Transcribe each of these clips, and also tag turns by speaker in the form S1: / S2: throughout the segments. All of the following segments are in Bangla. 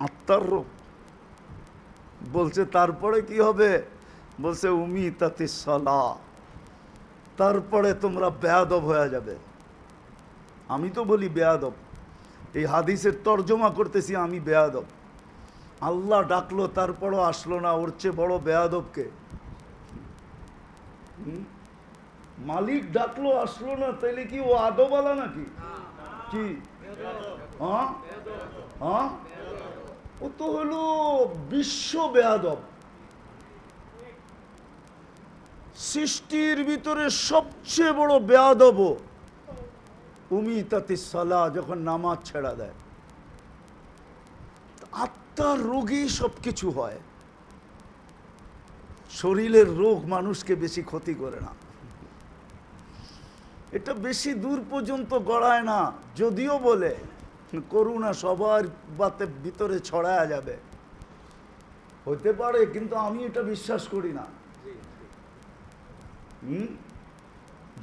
S1: আত্মার রোগ বলছে তারপরে কি হবে? বলছে উমি তাতে সলা। তারপরে তোমরা বেয়াদব হয়ে যাবে। আমি তো বলি বেয়াদব। এই হাদিসের তর্জমা করতেছি আমি বেয়াদব। আল্লাহ ডাকলো তারপরও আসলো না ওর চেয়ে বড় বেয়াদবকে? মালিক ডাকলো আসলো না তাইলে কি ও আদবালা নাকি? কি? হ্যাঁ? হ্যাঁ? ও তো হলো বিশ্ব বেয়াদব। সৃষ্টির ভিতরে সবচেয়ে বড় বেয়াদব। উমি তাতে সালা যখন নামাজ ছেড়া দেয়। আত্মার রোগেই সব কিছু হয়। শরীরের রোগ মানুষকে বেশি ক্ষতি করে না। এটা বেশি দূর পর্যন্ত গড়ায় না, যদিও বলে। করুণা সবার বাতে ভিতরে ছড়ায়া যাবে। হতে পারে কিন্তু আমি এটা বিশ্বাস করি না। হুম?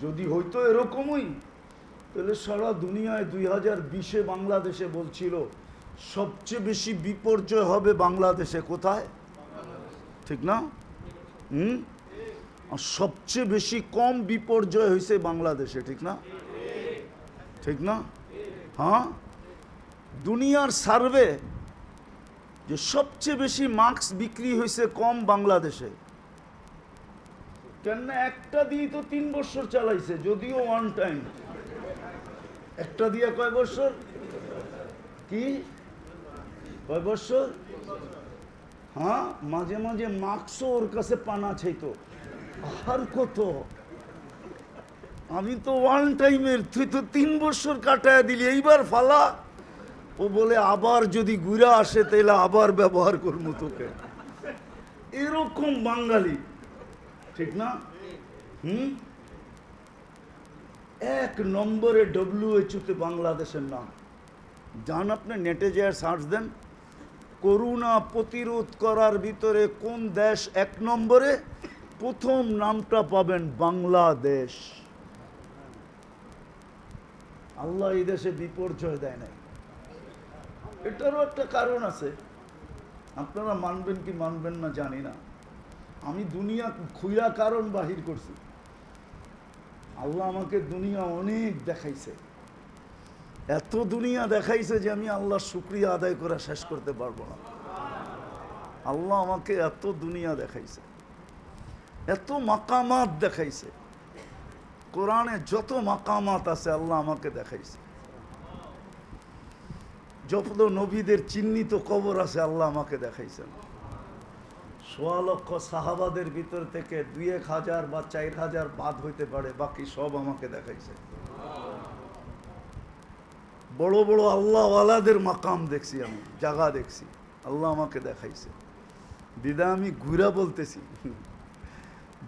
S1: যদি হইতো এরকমই তাহলে সারা দুনিয়ায় দুই হাজার বিশে বাংলাদেশে বলছিল সবচেয়ে বেশি বিপর্যয় হবে বাংলাদেশে কোথায়? ঠিক না? হুম? আর সবচেয়ে বেশি কম বিপর্যয় হয়েছে বাংলাদেশে ঠিক না? ঠিক না? হ্যাঁ? দুনিয়ার সার্ভে যে সবচেয়ে বেশি মাস্ক বিক্রি হয়েছে কম বাংলাদেশে। কেন একটা দিয়ে তো তিন বছর চালাইছে, যদিও ওয়ান টাইম একটা দিয়ে কয় বছর? কি? কয় বছর? হ্যাঁ মাঝে মাঝে মাস্কও ওর কাছে পানা চাইতো। আর কত? আমি তো ওয়ান টাইমের তুই তো তিন বছর কাটায় দিলি, এইবার ফালা। ও বলে, আবার যদি ঘুরে আসে তাহলে আবার ব্যবহার করব তোকে। এরকম বাঙালি। ঠিক না? হুম? এক নম্বরে ডব্লিউএইচওতে বাংলাদেশের নাম। যান আপনি নেটে যে সার্চ দেন, করোনা প্রতিরোধ করার ভিতরে কোন দেশ এক নম্বরে? প্রথম নামটা পাবেন বাংলাদেশ। আল্লাহ এই দেশে বিপর্যয় দেয় নাই। এটারও একটা কারণ আছে। আপনারা মানবেন কি মানবেন না জানি না। আমি দুনিয়া খুইয়া কারণ বাহির করছি। আল্লাহ আমাকে দুনিয়া অনেক দেখাইছে। এত দুনিয়া দেখাইছে যে আমি আল্লাহ শুক্রিয়া আদায় করা শেষ করতে পারব না। আল্লাহ আমাকে এত দুনিয়া দেখাইছে। এত মাকামাত দেখাইছে। কোরআনে যত মাকামাত আছে আল্লাহ আমাকে দেখাইছে। যত নবীদের চিহ্নিত কবর আছে, আল্লাহ আমাকে দেখাইছেন। সোয়া লক্ষ সাহাবাদের ভিতর থেকে দুই এক হাজার বা চার হাজার বাদ হইতে পারে, বাকি সব আমাকে দেখাইছে বড় বড় আল্লাহওয়ালাদের মাকাম দেখছি আমি জায়গা দেখছি, আল্লাহ আমাকে দেখাইছে। দিদা, আমি ঘুরা বলতেছি,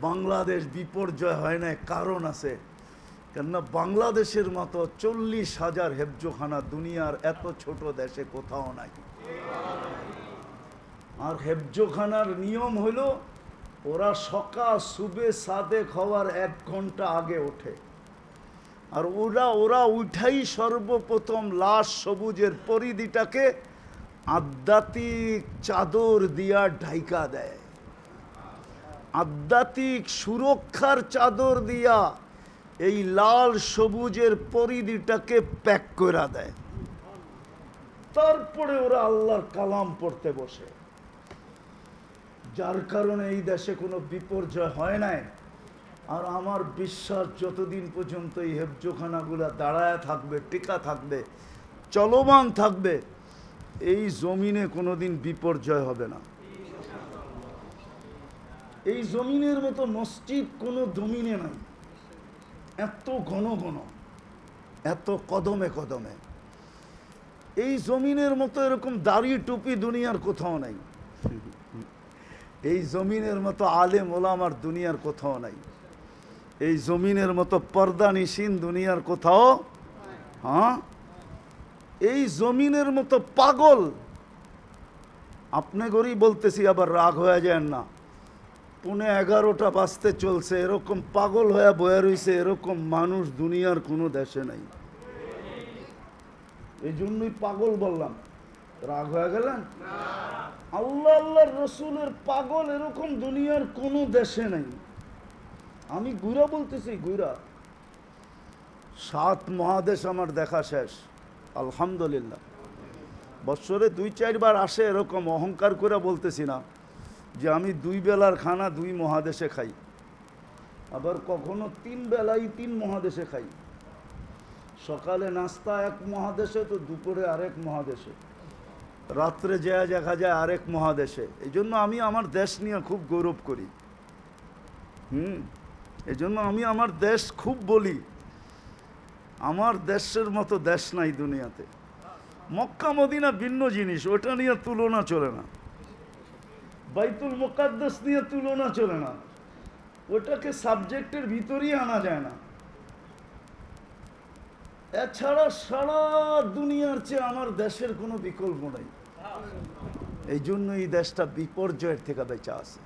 S1: বাংলাদেশ বিপর্যয় হয় না কারণ আছে কেননা বাংলাদেশের মতো চল্লিশ হাজার হেফজোখানা দুনিয়ার এত ছোট দেশে কোথাও নাই। আর হেফজোখানার নিয়ম হলো, ওরা সকাল সুবে সাদেক হওয়ার এক ঘণ্টা আগে ওঠে। আর ওরা ওরা উঠাই সর্বপ্রথম লাশ সবুজের পরিধিটাকে আধ্যাত্মিক চাদর দিয়া ঢাইকা দেয়। আধ্যাত্মিক সুরক্ষার চাদর দিয়া এই লাল সবুজের পরিধিটাকে প্যাক করে দেয়। তারপরে ওরা আল্লাহর কালাম পড়তে বসে। যার কারণে এই দেশে কোনো বিপর্যয় হয় নাই। আর আমার বিশ্বাস যতদিন পর্যন্ত এই হেফজোখানাগুলা দাঁড়ায় থাকবে, টিকা থাকবে, চলমান থাকবে, এই জমিনে কোনোদিন বিপর্যয় হবে না। এই জমিনের মতো মসজিদ কোনো জমিনে নাই। এত ঘন ঘন, এত কদমে কদমে। এই জমিনের মতো এরকম দাড়ি টুপি দুনিয়ার কোথাও নাই। এই জমিনের মতো আলেম ওলামার দুনিয়ার কোথাও নাই। এই জমিনের মতো পর্দা নিশিন দুনিয়ার কোথাও হ্যাঁ? এই জমিনের মতো পাগল। আপনি গরি বলতেছি, আবার রাগ হয়ে যায় না। পুনে এগারোটা বাজতে চলছে, এরকম পাগল হয়ে বয়ে রয়েছে এরকম মানুষ দুনিয়ার কোনো দেশে নাই। এই জন্যই পাগল বললাম। রাগ হয়ে গেলেন? আল্লাহ আল্লাহর রসুলের পাগল এরকম দুনিয়ার কোনো দেশে নেই। আমি গুইরা বলতেছি, গুইরা, সাত মহাদেশ আমার দেখা শেষ, আলহামদুলিল্লাহ। বৎসরে দুই চারবার আসে এরকম, অহংকার করে বলতেছি না। যে আমি দুই বেলার খানা দুই মহাদেশে খাই। আবার কখনো তিন বেলাই তিন মহাদেশে খাই। সকালে নাস্তা এক মহাদেশে, তো দুপুরে আরেক মহাদেশে। রাত্রে যা দেখা যায় আরেক মহাদেশে। এই জন্য আমি আমার দেশ নিয়ে খুব গৌরব করি। হুম? এই জন্য আমি আমার দেশ খুব বলি। আমার দেশের মতো দেশ নাই দুনিয়াতে। মক্কা মদিনা ভিন্ন জিনিস, ওটা নিয়ে তুলনা চলে না। বাইতুল মোকাদ্দাস নিয়ে তুলনা চলে না। ওটাকে সাবজেক্টের ভিতরেই আনা যায় না। এছাড়া সারা দুনিয়ার চেয়ে আমার দেশের কোনো বিকল্প নেই। এই জন্য এই দেশটা বিপর্যয়ের থেকে বেঁচে আছে।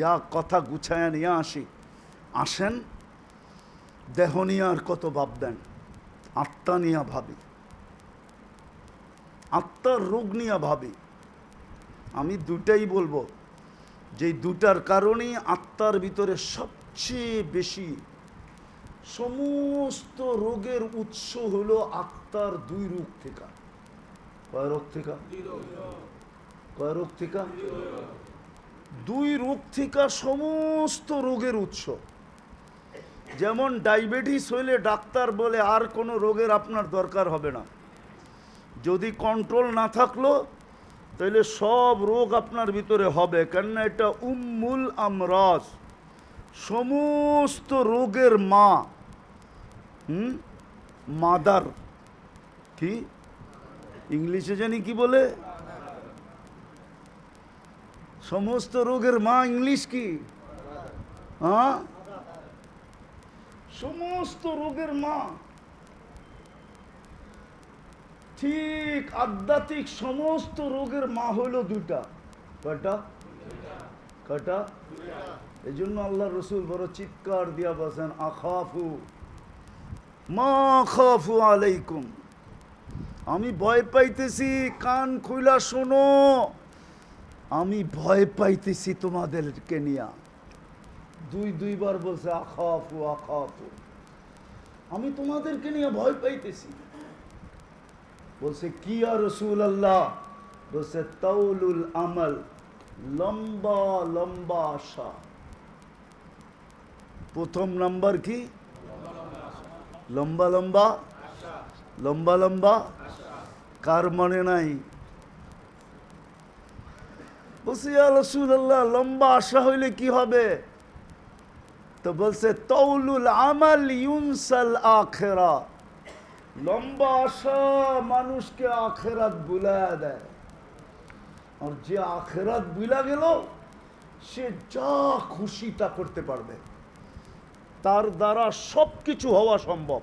S1: যা কথা গুছায় নিয়ে আসি, আসেন, দেহ নিয়ে আর কত ভাব দেন, আত্মা নিয়ে ভাবি, আত্মার রোগ নিয়ে ভাবি। আমি দুটাই বলব। যে দুটার কারণেই আত্মার ভিতরে সবচেয়ে বেশি সমস্ত রোগের উৎস হলো আত্মার দুই রোগ থেকে। কয় রোগ থেকে? কয় রোগ থেকে? দুই রোগ থেকে সমস্ত রোগের উৎস। যেমন ডায়াবেটিস হইলে ডাক্তার বলে, আর কোনো রোগের আপনার দরকার হবে না। যদি কন্ট্রোল না থাকল তাহলে সব রোগ আপনার ভিতরে হবে, কেননা এটা উম্মুল আমরাজ। সমস্ত রোগের মা, হুম? মাদার। কি? ইংলিশে জানি কি বলে? সমস্ত রোগের মা ইংলিশ কি? হ্যাঁ? সমস্ত রোগের মা। ঠিক আধ্যাত্মিক সমস্ত রোগের মা হইল দুটা কয়টা? কয়টা? এই জন্য আল্লাহ রসুল বড় চিৎকার দিয়া বসেন আখাফু, মা খাফু আলাইকুম। আমি ভয় পাইতেছি, কান খুইলা শোনো। আমি ভয় পাইতেছি তোমাদেরকে নিয়া। দুই দুইবার বলছে, আখাফু আখাফু। আমি তোমাদেরকে নিয়ে ভয় পাইতেছি। বলছে, কি আর রসুল আল্লাহ বলছে তৌলুল আমল, লম্বা লম্বা আশা। প্রথম নাম্বার কি? লম্বা লম্বা লম্বা লম্বা, কার মনে নাই? বলছে, ইয়া রসুল আল্লাহ লম্বা আশা হইলে কি হবে? তো বলছে তৌলুল আমাল ইউনসাল আখেরা। লম্বা আশা মানুষকে আখেরাত বুলায়া দেয়। আর যে আখেরাত বুলা গেল, সে যা খুশি তা করতে পারবে। তার দ্বারা সব কিছু হওয়া সম্ভব।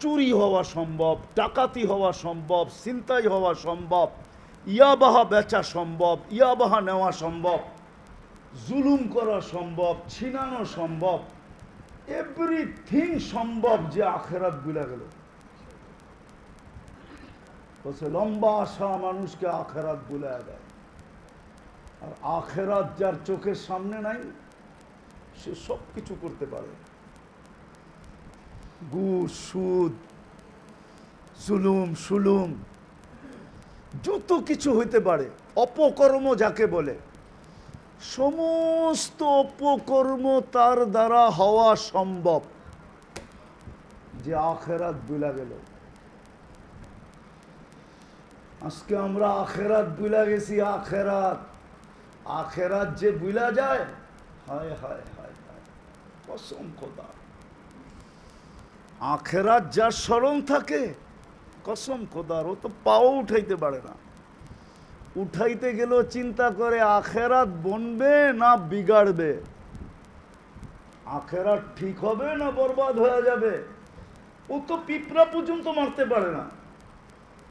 S1: চুরি হওয়া সম্ভব, ডাকাতি হওয়া সম্ভব, ছিনতাই হওয়া সম্ভব, ইয়াবাহা বেচা সম্ভব, ইয়াবাহা নেওয়া সম্ভব, জুলুম করা সম্ভব, ছিনানো সম্ভব। এভরিথিং সম্ভব যে আখেরাত বুলা গেল। লম্বা আশা মানুষকে আখেরাত বুলায় দেয়। আর আখেরাত যার চোখের সামনে নাই, সে সব কিছু করতে পারে। ঘুষ সুদ সুলুম সুলুম, যত কিছু হইতে পারে, অপকর্ম যাকে বলে সমস্ত অপকর্ম তার দ্বারা হওয়া সম্ভব। যে আখেরাত বুলা গেল। আজকে আমরা আখেরাত বুলা গেছি, আখেরাত। আখেরাত যে বুলা যায়, হায় হায় হায় হায়, কসম খোদা। আখেরাত যার স্মরণ থাকে, কসম খোদার, ও তো পাও উঠাইতে পারে না। উঠাইতে গেলেও চিন্তা করে, আখেরাত বনবে না বিগাড়বে? আখেরাত ঠিক হবে না বরবাদ হয়ে যাবে? ও তো পিঁপড়া পর্যন্ত মারতে পারে না।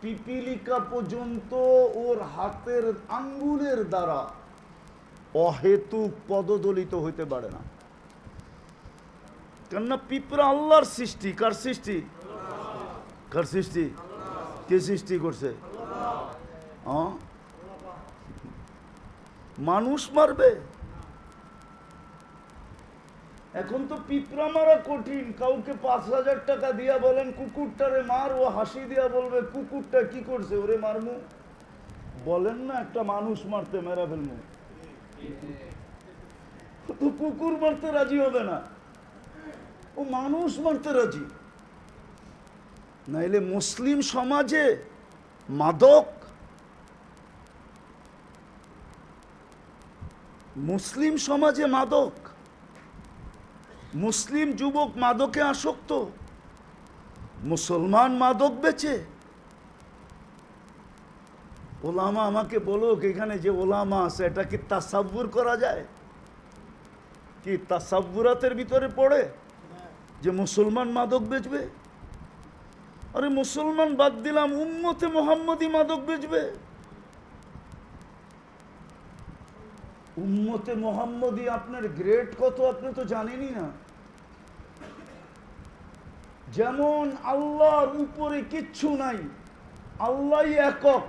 S1: পিপিলিকা পর্যন্ত ওর হাতের আঙ্গুলের দ্বারা অহেতুক পদদলিত হইতে পারে না। কেননা পিঁপড়া আল্লাহর সৃষ্টি, কার সৃষ্টি? কার সৃষ্টি? কে সৃষ্টি করছে? হ্যাঁ? মানুষ মারবে। এখন তো পিঁপড়া মারা কঠিন। কাউকে পাঁচ হাজার টাকা দিয়া বলেন, কুকুরটারে মার, ও হাসি দিয়া বলবে, কুকুরটা কি করছে? ওরে মারমু? বলেন না, একটা মানুষ মারতে মেরা ফেলমু। তো কুকুর মারতে রাজি হবে না। ও মানুষ মারতে রাজি। নাইলে মুসলিম সমাজে মাদক মুসলিম সমাজে মাদক, মুসলিম যুবক মাদকে আসক্ত, মুসলমান মাদক বেচে। ওলামা আমাকে বলো এখানে যে ওলামা আছে, এটা কি তাসাব্বুর করা যায়? কি তাসাব্বুরাতের ভিতরে পড়ে যে মুসলমান মাদক বেচবে? আরে মুসলমান বাদ দিলাম, উম্মতে মোহাম্মদী মাদক বেচবে। উম্মতে মোহাম্মদী আপনার গ্রেড কত আপনি তো জানেনই না। যেমন আল্লাহর উপরে কিচ্ছু নাই আল্লাহ একক।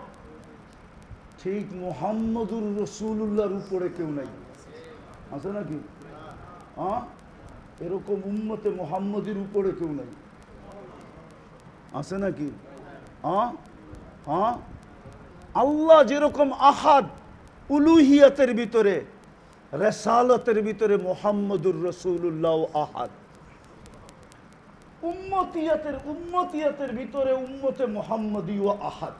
S1: ঠিক মোহাম্মদুর রসুল্লাহর উপরে কেউ নাই। আছে নাকি? হ্যাঁ? এরকম উম্মতে মোহাম্মদীর উপরে কেউ নাই। আছে নাকি? হ্যাঁ? হ্যাঁ? আল্লাহ যেরকম আহাদ উলুহিয়াতের ভিতরে, রেসালতের ভিতরে মোহাম্মদুর রসুল্লাহ আহাদ। উম্মতিয়াতের উম্মতিয়াতের ভিতরে উম্মতে মোহাম্মদী ও আহাদ।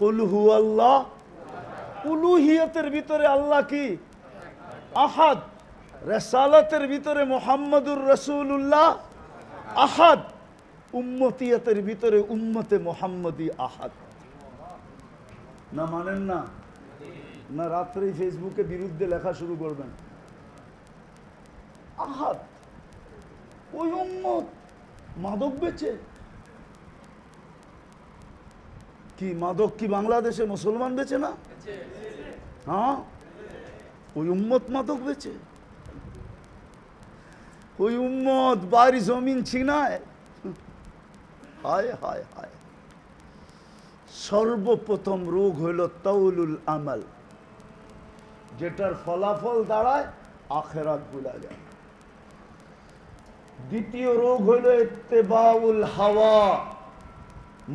S1: উলহু আল্লাহ উলুহিয়াতের ভিতরে আল্লাহ কি? আহাদ। রেসালতের ভিতরে মোহাম্মদুর রসুল্লাহ আহাদ। উম্মতিয়াতের ভিতরে উম্মতে মোহাম্মদী আহাদ। না মানেন না। না রাত্রে ফেসবুকে বিরুদ্ধে লেখা শুরু করবেন। আহাত! ওই উম্মত মাদক বেচে। কি মাদক কি বাংলাদেশে মুসলমান বেচে না? হ্যাঁ? ওই উম্মত মাদক বেচে। ওই উম্মত বাড়ি জমিন ছিনায়। হায় হায় হায়। সর্বপ্রথম রোগ হইল তৌলুল আমাল, যেটার ফলাফল দাঁড়ায় আখেরাত ভুলা যায়। দ্বিতীয় রোগ হইল ইত্তেবাউল হাওয়া,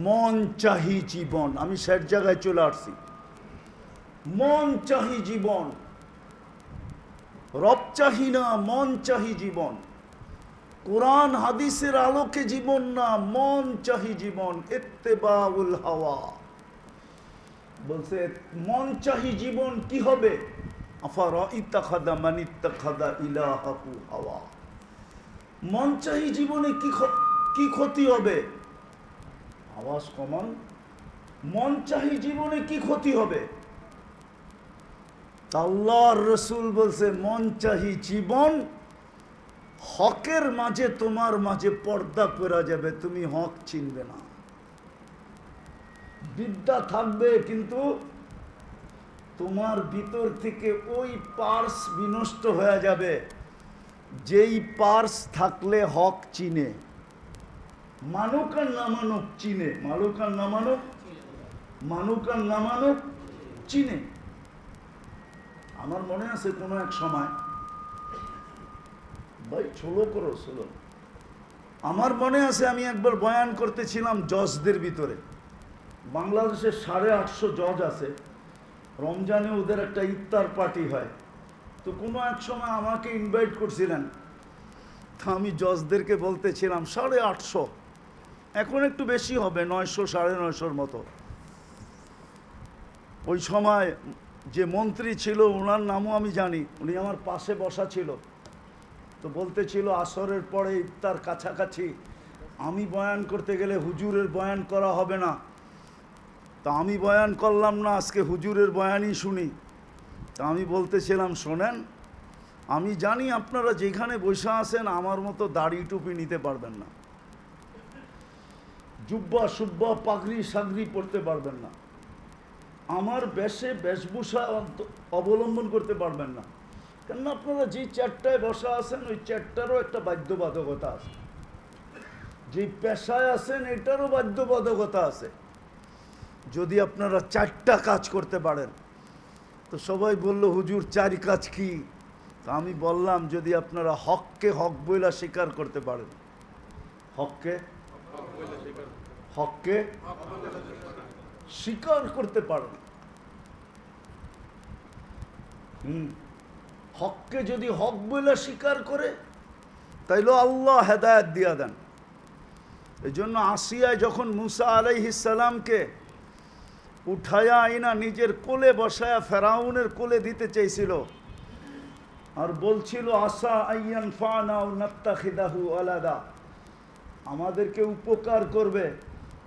S1: মন চাহি জীবন। আমি সেট জায়গায় চলে আসছি। মন চাহি জীবন, রব চাহি না, মন চাহি জীবন। কোরআন হাদিসের আলোকে জীবন না, মন চাহি জীবন ইত্তেবাউল হাওয়া। বলছে, মন চাহি জীবন কি হবে? আফার ইত্তাখাদা মান ইত্তাখাদা ইলাহাহু হাওয়া। মন চাহি জীবনে কি কি ক্ষতি হবে? আওয়াজ কমান। মন চাহি জীবনে কি ক্ষতি হবে? আল্লাহর রসুল বলছে, মন চাহি জীবন হকের মাঝে তোমার মাঝে পর্দা করা যাবে, তুমি হক চিনবে না। বিদ্যা থাকবে কিন্তু তোমার ভিতর থেকে ওই পার্স বিনষ্ট হয়ে যাবে, যেই পার্স থাকলে হক চিনে। মানুক আর না মানুক চিনে মানুক আর না মানুক আর না মানুক চিনে। আমার মনে আছে কোনো এক সময় ভাই ছোলো করো ছোলো আমার মনে আছে আমি একবার বয়ান করতেছিলাম জজদের ভিতরে। বাংলাদেশের সাড়ে আটশো জজ আছে। রমজানে ওদের একটা ইফতার পার্টি হয়। তো কোনো এক সময় আমাকে ইনভাইট করছিলেন। তা আমি জজদেরকে বলতেছিলাম, সাড়ে আটশো। এখন একটু বেশি হবে, নয়শো, সাড়ে নয়শোর মতো। ওই সময় যে মন্ত্রী ছিল, ওনার নামও আমি জানি। উনি আমার পাশে বসা ছিল। তো বলতেছিল, আসরের পরে ইফতার কাছাকাছি। আমি বয়ান করতে গেলে হুজুরের বয়ান করা হবে না। তা আমি বয়ান করলাম না, আজকে হুজুরের বয়ানই শুনি। তা আমি বলতেছিলাম, শোনেন, আমি জানি আপনারা যেখানে বসে আছেন, আমার মতো দাড়ি টুপি নিতে পারবেন না। জুব্বা সুব্বা পাগড়ি সাগরি পড়তে পারবেন না। আমার বেশে বেশভূষা অবলম্বন করতে পারবেন না। কেননা আপনারা যে চারটায় বসা আছেন, ওই চারটারও একটা বাধ্যবাধকতা আছে। যে পেশায় আছেন, এটারও বাধ্যবাধকতা আছে। যদি আপনারা চারটা কাজ করতে পারেন, তো সবাই বলল, হুজুর, চারি কাজ কি? তা আমি বললাম, যদি আপনারা হককে হক বইলা স্বীকার করতে পারেন। হককে? হককে স্বীকার করতে পারেন। হুম। হককে যদি হক বলে স্বীকার করে, তাইলে আল্লাহ হেদায়ত দিয়া দেন। এই জন্য আসিয়ায় যখন মুসা আলাইহিসালামকে উঠায়া আইনা নিজের কোলে বসায়া ফেরাউনের কোলে দিতে চেয়েছিল আর বলছিল, আসা আইয়ান ফানা নাত্তাখিদাহু আলাদা। আমাদেরকে উপকার করবে,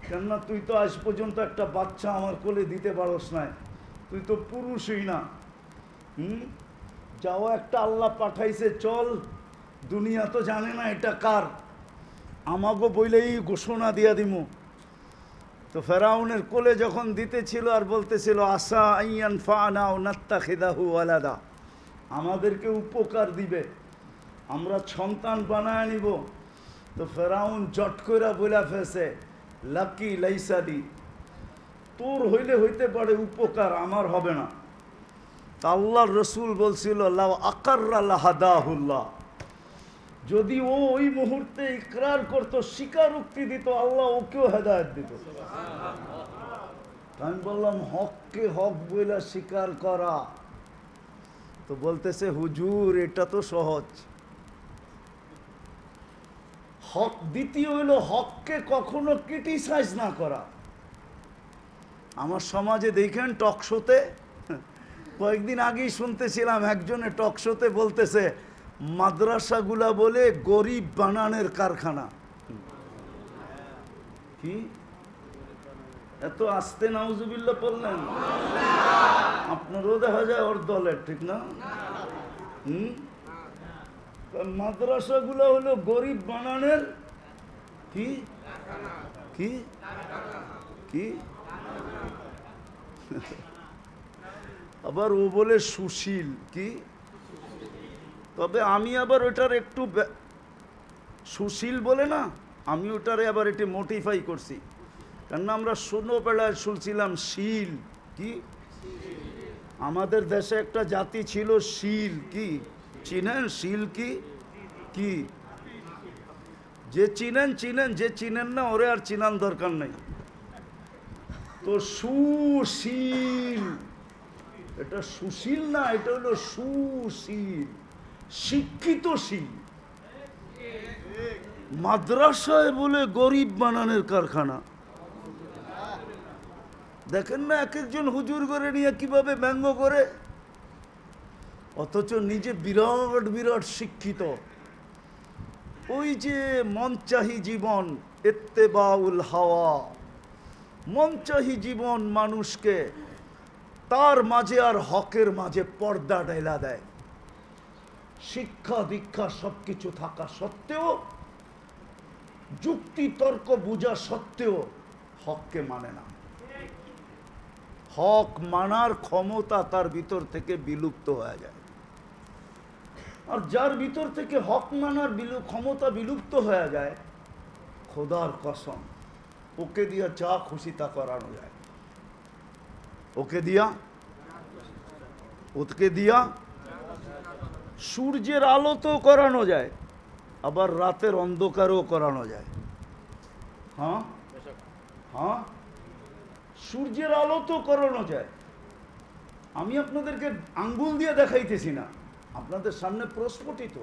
S1: কেননা তুই তো আজ পর্যন্ত একটা বাচ্চা আমার কোলে দিতে পারস নাই। তুই তো পুরুষই না। হুম? যাও, একটা আল্লাহ পাঠাইছে, চল। দুনিয়া তো জানে না এটা কার। আমাগো বইলেই ঘোষণা দিয়া দিমু। তো ফেরাউনের কোলে যখন দিতেছিল আর বলতেছিল আসা আইয়ান ফানা ও নাত্তা খেদাহু আলাদা আমাদেরকে উপকার দিবে। আমরা সন্তান বানায় নিব। তো ফেরাউন জট কইরা বইলা ফেসে লাকি লাইসাদি, তোর হইলে হইতে পারে উপকার, আমার হবে না। তা আল্লাহর রসুল বলছিল হাদাহুল্লাহ যদি ও ওই মুহূর্তে ইকরার করতো, স্বীকারোক্তি দিত, আল্লাহ ওকেও হেদায়ত দিত। আমি বললাম, হককে হক বইলা স্বীকার করা। তো বলতেছে, হুজুর, এটা তো সহজ। হক দ্বিতীয় হইল, হককে কখনো ক্রিটিসাইজ না করা। আমার সমাজে দেখেন টক শোতে কয়েকদিন আগেই শুনতেছিলাম একজনে টকশোতে বলতেছে, মাদ্রাসাগুলা বলে গরিব বানানের কারখানা। কি? এত আস্তে নাউজুবিল্লা পড়লেন আপনারও দেখা যায় ওর দলের, ঠিক না? হুম? মাদ্রাসাগুলো হলো গরিব বানানের কি? কি? কি? আবার ও বলে সুশীল, কি? তবে আমি আবার ওটার একটু সুশীল বলে না, আমি ওটারে আবার একটু মোটিফাই করছি। কেননা আমরা ছোটোবেলায় শুনছিলাম শীল, কি? আমাদের দেশে একটা জাতি ছিল শীল, কি? চিনেন শীল কি? কি? যে চিনেন চিনেন, যে চিনেন না, ওরে আর চিনান দরকার নেই। তো সুশীল। এটা সুশীল না, এটা হলো সুশীল, শিক্ষিত শীল। মাদ্রাসায় বলে গরিব বানানোর কারখানা। দেখেন না এক একজন হুজুর করে নিয়ে কীভাবে ব্যঙ্গ করে? অথচ নিজে বিরাট বিরাট শিক্ষিত। ওই যে মনচাহি জীবন, এত্তেবাউল হাওয়া। মনচাহি জীবন মানুষকে তার মাঝে আর হকের মাঝে পর্দা ডেলা দেয়। শিক্ষা, দীক্ষা সব কিছু থাকা সত্ত্বেও, যুক্তি, তর্ক, বোঝা সত্ত্বেও হককে মানে না। হক মানার ক্ষমতা তার ভিতর থেকে বিলুপ্ত হয়ে যায়। আর যার ভিতর থেকে হক মানার বিলু- ক্ষমতা বিলুপ্ত হয়ে যায়, খোদার কসম, ওকে দিয়ে যা খুশি তা করানো যায়। ওকে দিয়া? ওকে দিয়া? সূর্যের আলো তো করানো যায়, আবার রাতের অন্ধকারও করানো যায়। হ্যাঁ? হ্যাঁ? সূর্যের আলো তো করানো যায়। আমি আপনাদেরকে আঙ্গুল দিয়ে দেখাইতেছি না, আপনাদের সামনে প্রস্ফুটিত।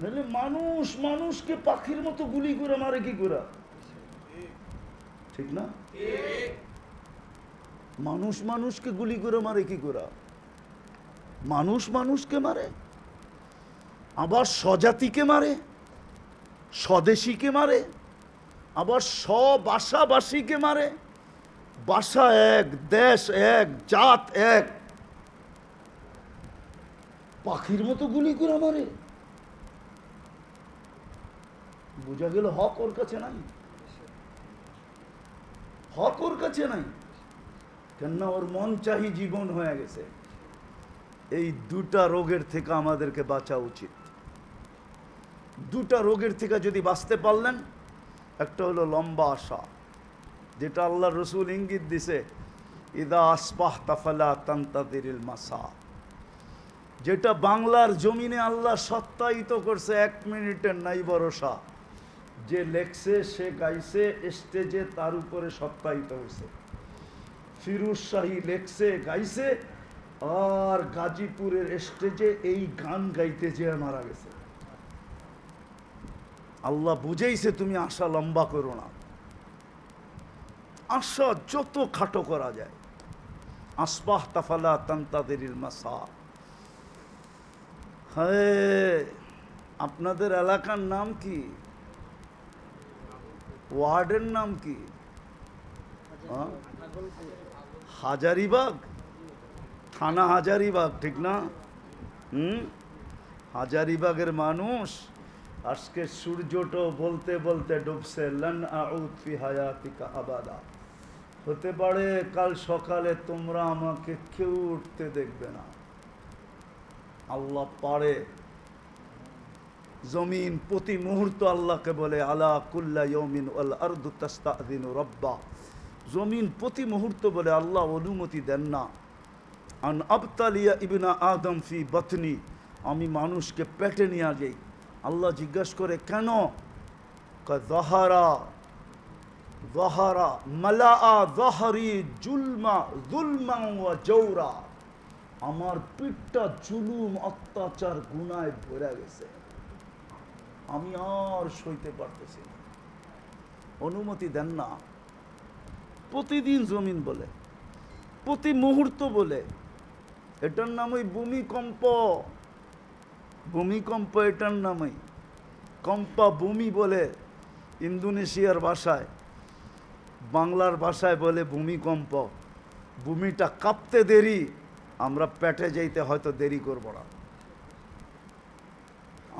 S1: নাহলে মানুষ মানুষকে পাখির মতো গুলি করে মারে কি করে? ঠিক না? মানুষ মানুষকে গুলি করে মারে কি করে? মানুষ মানুষকে মারে, আবার স্বজাতিকে মারে, স্বদেশীকে মারে, আবার স্ববাসাবাসীকে মারে বাসা এক, দেশ এক, জাত এক। পাখির মতো গুলি করে মারে। বোঝা গেল হক ওর কাছে নাই। হক ওর কাছে নাই। কেননা ওর মন চাহি জীবন হয়ে গেছে। এই দুটা রোগের থেকে আমাদেরকে বাঁচা উচিত। দুটা রোগের থেকে যদি বাঁচতে পারলেন, একটা হলো লম্বা আশা, যেটা আল্লাহ রসুল ইঙ্গিত দিছে, ইদা আসবাহ তাফালা তান্তাদিরিল মাসা যেটা বাংলার জমিনে আল্লাহ সত্যায়িত করছে এক মিনিটের নাই ভরসা, যে লেখছে, সে গাইছে, স্টেজে তার উপরে সত্যায়িত হয়েছে। ফিরুজ শাহী লেখছে, গাইছে, আর গাজীপুরের স্টেজে এই গান গাইতে যেয়ে মারা গেছে। আল্লাহ বুঝেইছে, তুমি আশা লম্বা করো না। আশা যত খাটো করা যায়। আসবাহ তাফালা তান্তাদের মাসা। হ্যাঁ আপনাদের এলাকার নাম কি? ওয়ার্ডের নাম কি? হ্যাঁ? হাজারিবাগ থানা হাজারিবাগ ঠিক না? হুম? হাজারিবাগের মানুষ আজকে সূর্যটো বলতে বলতে ডুবছে, লন আউদ ফি হায়াতিকা আবাদা। হতে পারে কাল সকালে তোমরা আমাকে কেউ উঠতে দেখবে না। আল্লাহ পারে। জমিন প্রতি মুহূর্ত আল্লাহকে বলে, আলা কুল্লা ইয়মিন আল আরদু তাস্তাদিনু রব্বা। জমিন প্রতি মুহূর্ত বলে আল্লাহ অনুমতি দেন না। আন আবতালিয়া ইবিনা আদম ফি বতনি, আমি মানুষকে পেটে নিয়ে যাই আল্লাহ জিজ্ঞেস করে, কেন? জুলমা জুলমা জৌরা আমার পিঠটা জুলুম, অত্যাচার, গুনায় ভরে গেছে। আমি আর সইতে পারতেছি অনুমতি দেন না। প্রতিদিন জমিন বলে, প্রতি মুহূর্ত বলে। এটার নামই ভূমিকম্প। ভূমিকম্প এটার নামই। কম্পা ভূমি বলে ইন্দোনেশিয়ার ভাষায়, বাংলার ভাষায় বলে ভূমিকম্প। ভূমিটা কাঁপতে দেরি, আমরা পেটে যাইতে হয়তো দেরি করব না।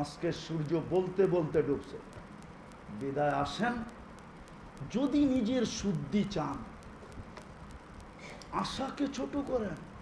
S1: আজকে সূর্য বলতে বলতে ডুবছে। বিদায় আসেন। যদি নিজের শুদ্ধি চান আশাকে ছোট করেন।